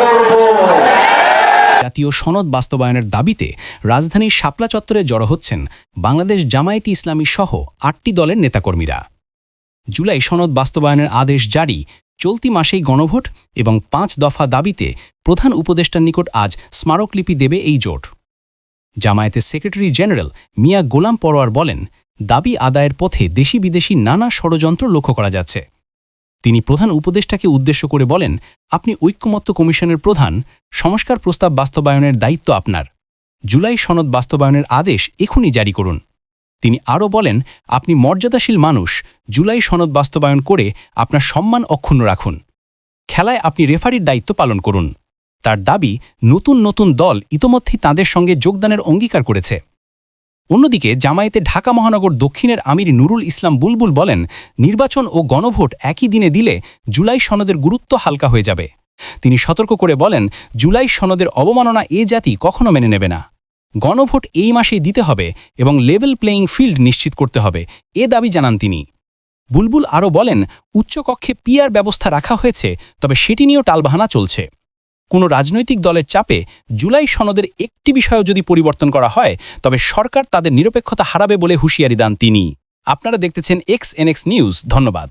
করব। জাতীয় সনদ বাস্তবায়নের দাবিতে রাজধানীর শাপলা চত্বরে জড়ো হচ্ছেন বাংলাদেশ জামায়াতি ইসলামী সহ আটটি দলের নেতাকর্মীরা। জুলাই সনদ বাস্তবায়নের আদেশ জারি, চলতি মাসেই গণভোট এবং পাঁচ দফা দাবিতে প্রধান উপদেষ্টার নিকট আজ স্মারকলিপি দেবে এই জোট। জামায়াতের সেক্রেটারি জেনারেল মিয়া গোলাম পরোয়ার বলেন, দাবি আদায়ের পথে দেশি বিদেশি নানা ষড়যন্ত্র লক্ষ্য করা যাচ্ছে। তিনি প্রধান উপদেষ্টাকে উদ্দেশ্য করে বলেন, আপনি ঐক্যমত্য কমিশনের প্রধান, সংস্কার প্রস্তাব বাস্তবায়নের দায়িত্ব আপনার। জুলাই সনদ বাস্তবায়নের আদেশ এখনই জারি করুন। তিনি আরও বলেন, আপনি মর্যাদাশীল মানুষ, জুলাই সনদ বাস্তবায়ন করে আপনার সম্মান অক্ষুণ্ণ রাখুন। খেলায় আপনি রেফারির দায়িত্ব পালন করুন। তার দাবি, নতুন নতুন দল ইতোমধ্যেই তাদের সঙ্গে যোগদানের অঙ্গীকার করেছে। অন্যদিকে জামায়াতে ঢাকা মহানগর দক্ষিণের আমির নুরুল ইসলাম বুলবুল বলেন, নির্বাচন ও গণভোট একই দিনে দিলে জুলাই সনদের গুরুত্ব হালকা হয়ে যাবে। তিনি সতর্ক করে বলেন, জুলাই সনদের অবমাননা এ জাতি কখনো মেনে নেবে না। গণভোট এই মাসেই দিতে হবে এবং লেভেল প্লেয়িং ফিল্ড নিশ্চিত করতে হবে, এ দাবি জানান তিনি। বুলবুল আরও বলেন, উচ্চকক্ষে পিয়ার ব্যবস্থা রাখা হয়েছে, তবে সেটি নিয়েও টালবাহানা চলছে। কোনো রাজনৈতিক দলের চাপে জুলাই সনদের একটি বিষয়ও যদি পরিবর্তন করা হয়, তবে সরকার তাদের নিরপেক্ষতা হারাবে বলে হুঁশিয়ারি দান তিনি। আপনারা দেখতেছেন এক্স এনএক্স নিউজ ধন্যবাদ।